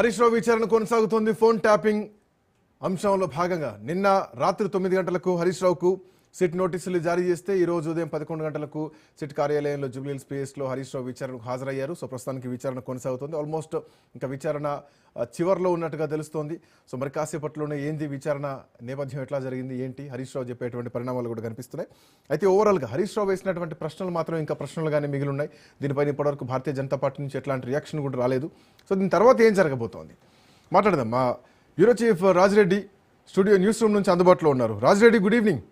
హరీష్ రావు విచారణ కొనసాగుతోంది. Phone tapping అంశంలో భాగంగా నిన్న రాత్రి తొమ్మిది గంటలకు హరీష్ రావుకు సిట్ నోటీసులు జారీ చేస్తే ఈ రోజు ఉదయం పదకొండు గంటలకు సిట్ కార్యాలయంలో జూబ్లీహిల్స్ పిఎస్లో హరీష్ రావు విచారణకు హాజరయ్యారు. సో ప్రస్తుతానికి విచారణ కొనసాగుతోంది. ఆల్మోస్ట్ ఇంకా విచారణ చివరిలో చివర్లో ఉన్నట్టుగా తెలుస్తోంది. సో మరి కాసేపట్లోనే ఏంది విచారణ నేపథ్యం ఎట్లా జరిగింది ఏంటి? హరీష్ రావు చెప్పేటువంటి పరిణామాలు కూడా కనిపిస్తున్నాయి. అయితే ఓవరాల్గా హరీష్ రావు వేసినటువంటి ప్రశ్నలు మాత్రం ఇంకా ప్రశ్నలుగానే మిగిలి ఉన్నాయి దీనిపైన ఇప్పటివరకు భారతీయ జనతా పార్టీ నుంచి ఎట్లాంటి రియాక్షన్ కూడా రాలేదు. సో దీని తర్వాత ఏం జరగబోతోంది? మాట్లాడదాం. మా bureau chief Rajireddy studio news room నుంచి అందుబాటులో ఉన్నారు. Rajireddy good evening.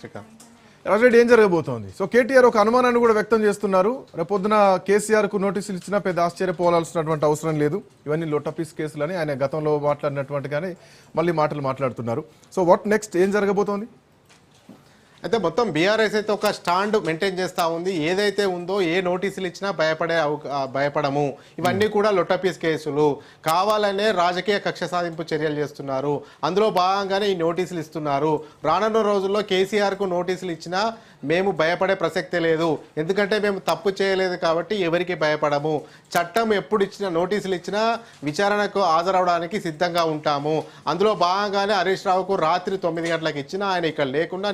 Srikanth. Rajareddy ఏం జరగబోతోంది? సో కేటీఆర్ ఒక అనుమానాన్ని కూడా వ్యక్తం చేస్తున్నారు. రేపొద్దున కేసీఆర్కు నోటీసులు ఇచ్చినా పెద్ద ఆశ్చర్యపోవాల్సినటువంటి అవసరం లేదు. ఇవన్నీ లోటపీస్ కేసులని ఆయన గతంలో మాట్లాడినట్టుగానే మళ్ళీ మాటలు మాట్లాడుతున్నారు. So what next? ఏం జరగబోతోంది? అయితే మొత్తం బీఆర్ఎస్ అయితే ఒక స్టాండ్ మెయింటైన్ చేస్తూ ఉంది. ఏదైతే ఉందో ఏ నోటీసులు ఇచ్చినా భయపడే భయపడము. ఇవన్నీ కూడా లొట్టపీస్ కేసులు. కావాలనే రాజకీయ కక్ష సాధింపు చర్యలు చేస్తున్నారు. అందులో భాగంగానే ఈ నోటీసులు ఇస్తున్నారు. రానున్న రోజుల్లో కేసీఆర్కు నోటీసులు ఇచ్చినా మేము భయపడే ప్రసక్తే లేదు. ఎందుకంటే మేము తప్పు చేయలేదు కాబట్టి ఎవరికి భయపడము. చట్టం ఎప్పుడు ఇచ్చినా నోటీసులు ఇచ్చినా విచారణకు హాజరవడానికి సిద్ధంగా ఉంటాము. అందులో భాగంగానే హరీష్ రావుకు రాత్రి తొమ్మిది గంటలకు ఇచ్చిన ఆయన ఇక్కడ లేకుండా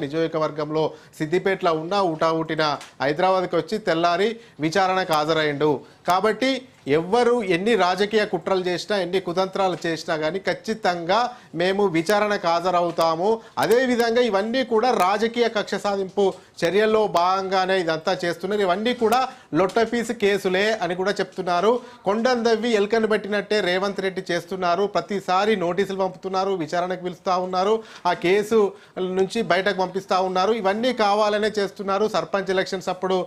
నియోజకవర్గంలో సిద్దిపేటలో ఉన్న ఊటా ఊటిన హైదరాబాద్కి వచ్చి తెల్లారి విచారణకు హాజరైండు కాబట్టి ఎవ్వరు ఎన్ని రాజకీయ కుట్రలు చేసినా ఎన్ని కుతంత్రాలు చేసినా కానీ ఖచ్చితంగా మేము విచారణకు హాజరవుతాము. అదేవిధంగా ఇవన్నీ కూడా రాజకీయ కక్ష సాధింపు చర్యల్లో భాగంగానే ఇదంతా చేస్తున్నారు. ఇవన్నీ కూడా లొట్టఫీసు కేసులే అని కూడా చెప్తున్నారు. కొండందవ్వి ఎల్కను పెట్టినట్టే రేవంత్ రెడ్డి చేస్తున్నారు. ప్రతిసారి నోటీసులు పంపుతున్నారు విచారణకు పిలుస్తూ ఉన్నారు ఆ కేసు నుంచి బయటకు పంపిస్తూ ఉన్నారు. ఇవన్నీ కావాలనే చేస్తున్నారు. సర్పంచ్ ఎలక్షన్స్ అప్పుడు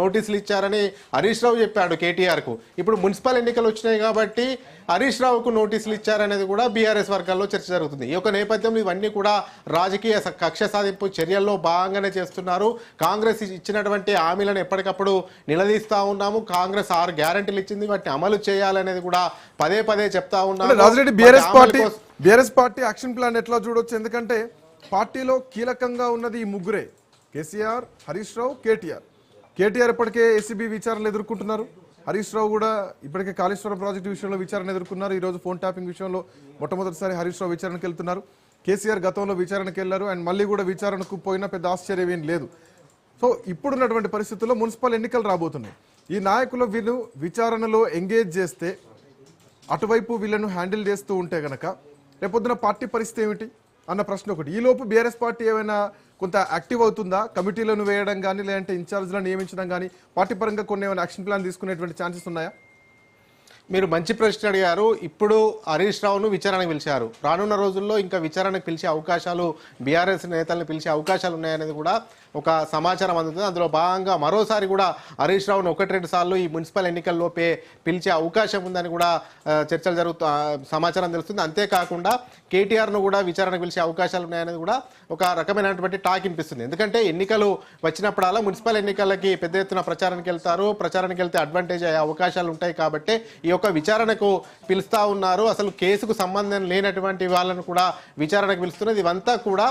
నోటీసులు ఇచ్చారని హరీష్ రావు చెప్పాడు కేటీఆర్కు. ఇప్పుడు మున్సిపల్ ఎన్నికలు వచ్చినాయి కాబట్టి హరీష్ రావుకు నోటీసులు ఇచ్చారనేది కూడా బీఆర్ఎస్ వర్గాల్లో చర్చ జరుగుతుంది. ఈ యొక్క నేపథ్యంలో ఇవన్నీ కూడా రాజకీయ కక్ష సాధింపు చర్యల్లో భాగంగానే చేస్తున్నారు. కాంగ్రెస్ ఇచ్చినటువంటి హామీలను ఎప్పటికప్పుడు నిలదీస్తా ఉన్నాము. కాంగ్రెస్ ఆరు గ్యారంటీలు ఇచ్చింది. వాటిని అమలు చేయాలనేది కూడా పదే పదే చెప్తా ఉన్నాము. Rajireddy BRS party BRS party action plan ఎట్లా చూడొచ్చు? ఎందుకంటే పార్టీలో కీలకంగా ఉన్నది ఈ ముగ్గురే. కేసీఆర్ హరీష్ రావు కేటీఆర్. కేటీఆర్ ఇప్పటికే ఏసీబీ విచారణలు ఎదుర్కొంటున్నారు? హరీష్ రావు కూడా ఇప్పటికే కాళేశ్వరం ప్రాజెక్టు విషయంలో విచారణ ఎదుర్కొన్నారు. ఈరోజు ఫోన్ ట్యాపింగ్ విషయంలో మొట్టమొదటిసారి హరీష్ రావు విచారణకు వెళ్తున్నారు. కేసీఆర్ గతంలో విచారణకు వెళ్ళారు. అండ్ మళ్ళీ కూడా విచారణకు పోయినా పెద్ద ఆశ్చర్యం ఏం లేదు. సో ఇప్పుడున్నటువంటి పరిస్థితుల్లో మున్సిపల్ ఎన్నికలు రాబోతున్నాయి. ఈ నాయకులు వీళ్ళు విచారణలో ఎంగేజ్ చేస్తే అటువైపు వీళ్ళను హ్యాండిల్ చేస్తూ ఉంటే గనక రేపొద్దున పార్టీ పరిస్థితి ఏమిటి? అన్న ప్రశ్న ఒకటి. ఈలోపు బీఆర్ఎస్ పార్టీ ఏమైనా కొంత యాక్టివ్ అవుతుందా? కమిటీలను వేయడం కానీ లేదంటే ఇన్ఛార్జ్లను నియమించడం కానీ పార్టీ పరంగా కొన్ని ఏమైనా యాక్షన్ ప్లాన్ తీసుకునేటువంటి ఛాన్సెస్ ఉన్నాయా? మీరు మంచి ప్రశ్న అడిగారు. ఇప్పుడు హరీష్ రావును విచారణకు పిలిచారు. రానున్న రోజుల్లో ఇంకా విచారణకు పిలిచే అవకాశాలు బీఆర్ఎస్ నేతలను పిలిచే అవకాశాలు ఉన్నాయనేది కూడా ఒక సమాచారం అందుతుంది. అందులో భాగంగా మరోసారి కూడా హరీష్ రావును ఒకటి రెండు సార్లు ఈ మున్సిపల్ ఎన్నికల్లోపే పిలిచే అవకాశం ఉందని కూడా చర్చలు జరుగుతూ సమాచారం తెలుస్తుంది. అంతేకాకుండా కేటీఆర్ను కూడా విచారణకు పిలిచే అవకాశాలు ఉన్నాయనేది కూడా ఒక రకమైనటువంటి టాక్ వినిపిస్తుంది. ఎందుకంటే ఎన్నికలు వచ్చినప్పుడల్లా మున్సిపల్ ఎన్నికలకి పెద్ద ఎత్తున ప్రచారానికి వెళ్తారు. ప్రచారానికి వెళ్తే అడ్వాంటేజ్ అయ్యే అవకాశాలు ఉంటాయి కాబట్టి ఈ యొక్క విచారణకు పిలుస్తా ఉన్నారు. అసలు కేసుకు సంబంధం లేనటువంటి వాళ్ళను కూడా విచారణకు పిలుస్తున్నది ఇవంతా కూడా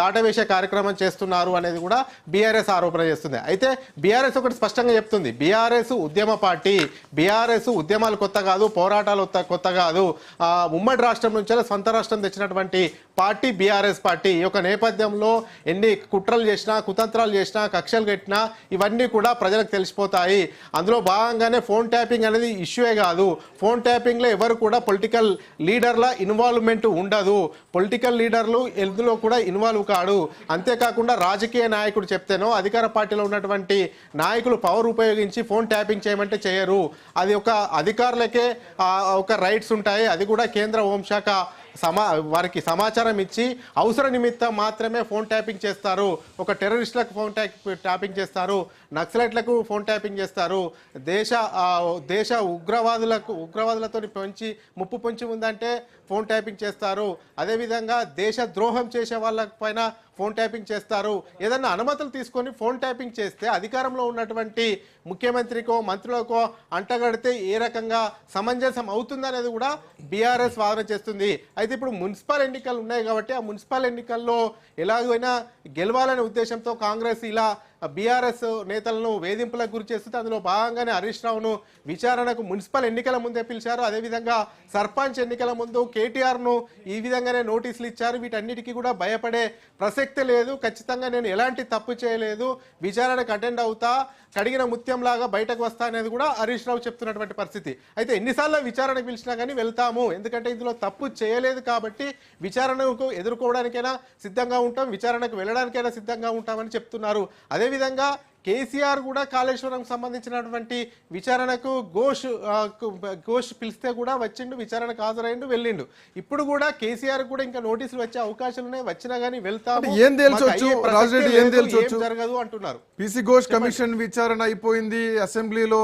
దాటవేసే కార్యక్రమం చేస్తున్నారు అనేది కూడా బీఆర్ఎస్ ఆరోపణ చేస్తుంది. అయితే బీఆర్ఎస్ ఒకటి స్పష్టంగా చెప్తుంది. బీఆర్ఎస్ ఉద్యమ పార్టీ బీఆర్ఎస్ ఉద్యమాలు కొత్త కాదు పోరాటాలు కొత్త- కాదు. ఆ, ఉమ్మడి రాష్ట్రం నుంచి సొంత రాష్ట్రం తెచ్చినటువంటి పార్టీ బీఆర్ఎస్ పార్టీ ఈ యొక్క నేపథ్యంలో ఎన్ని కుట్రలు చేసినా కుతంత్రాలు చేసినా కక్షలు కట్టినా ఇవన్నీ కూడా ప్రజలకు తెలిసిపోతాయి. అందులో భాగంగానే ఫోన్ ట్యాపింగ్ అనేది ఇష్యూయే కాదు. ఫోన్ ట్యాపింగ్లో ఎవరు కూడా పొలిటికల్ లీడర్ల ఇన్వాల్వ్మెంట్ ఉండదు. పొలిటికల్ లీడర్లు ఎందులో కూడా ఇన్వాల్వ్ కాడు. అంతేకాకుండా రాజకీయ నాయకుడు చెప్తేనో అధికార పార్టీలో ఉన్నటువంటి నాయకులు పవర్ ఉపయోగించి ఫోన్ ట్యాపింగ్ చేయమంటే చేయరు. అది ఒక అధికారులకే ఒక రైట్స్ ఉంటాయి. అది కూడా కేంద్ర హోంశాఖ సమా వారికి సమాచారం ఇచ్చి అవసర నిమిత్తం మాత్రమే ఫోన్ ట్యాపింగ్ చేస్తారు. ఒక టెర్రరిస్టులకు ఫోన్ ట్యాపింగ్ చేస్తారు. నక్సలైట్లకు ఫోన్ ట్యాపింగ్ చేస్తారు. దేశ దేశ ఉగ్రవాదులకు ఉగ్రవాదులతో పెంచి ముప్పు పొంచి ఉందంటే ఫోన్ ట్యాపింగ్ చేస్తారు. అదేవిధంగా దేశ ద్రోహం చేసే వాళ్ళ పైన ఫోన్ ట్యాపింగ్ చేస్తారు. ఏదన్నా అనుమతులు తీసుకొని ఫోన్ ట్యాపింగ్ చేస్తే అధికారంలో ఉన్నటువంటి ముఖ్యమంత్రికో మంత్రులకో అంటగడితే ఏ రకంగా సమంజసం అవుతుందనేది కూడా బీఆర్ఎస్ వాదన చేస్తుంది. అయితే ఇప్పుడు మున్సిపల్ ఎన్నికలు ఉన్నాయి కాబట్టి ఆ మున్సిపల్ ఎన్నికల్లో ఎలాగైనా గెలవాలనే ఉద్దేశంతో కాంగ్రెస్ ఇలా బీఆర్ఎస్ నేతలను వేధింపులకు గురి చేస్తుంది అందులో భాగంగానే హరీష్ రావును విచారణకు మున్సిపల్ ఎన్నికల ముందే పిలిచారు. అదేవిధంగా సర్పంచ్ ఎన్నికల ముందు కేటీఆర్ను ఈ విధంగానే నోటీసులు ఇచ్చారు. వీటన్నిటికీ కూడా భయపడే ప్రసక్తి లేదు. ఖచ్చితంగా నేను ఎలాంటి తప్పు చేయలేదు. విచారణకు అటెండ్ అవుతా. కడిగిన ముత్యం లాగా బయటకు వస్తా అనేది కూడా హరీష్ రావు చెప్తున్నటువంటి పరిస్థితి. అయితే ఎన్నిసార్లు విచారణ పిలిచినా కానీ వెళ్తాము. ఎందుకంటే ఇందులో తప్పు చేయలేదు కాబట్టి విచారణకు ఎదుర్కోవడానికైనా సిద్ధంగా ఉంటాం. విచారణకు వెళ్ళడానికైనా సిద్ధంగా ఉంటామని చెప్తున్నారు. అదేవిధంగా కేసీఆర్ కూడా కాళేశ్వరం సంబంధించినటువంటి విచారణకు ఘోష్ ఘోష్ పిలిస్తే కూడా వచ్చిండు విచారణకు హాజరైండు వెళ్ళిండు. ఇప్పుడు కూడా కేసీఆర్ కూడా ఇంకా నోటీసులు వచ్చే అవకాశాలు ఉన్నాయి. వచ్చినా కానీ వెళ్తాము. ఏం తేల్చొచ్చు? జరగదు అంటున్నారు. పీసీ ఘోష్ కమిషన్ విచారణ అయిపోయింది అసెంబ్లీలో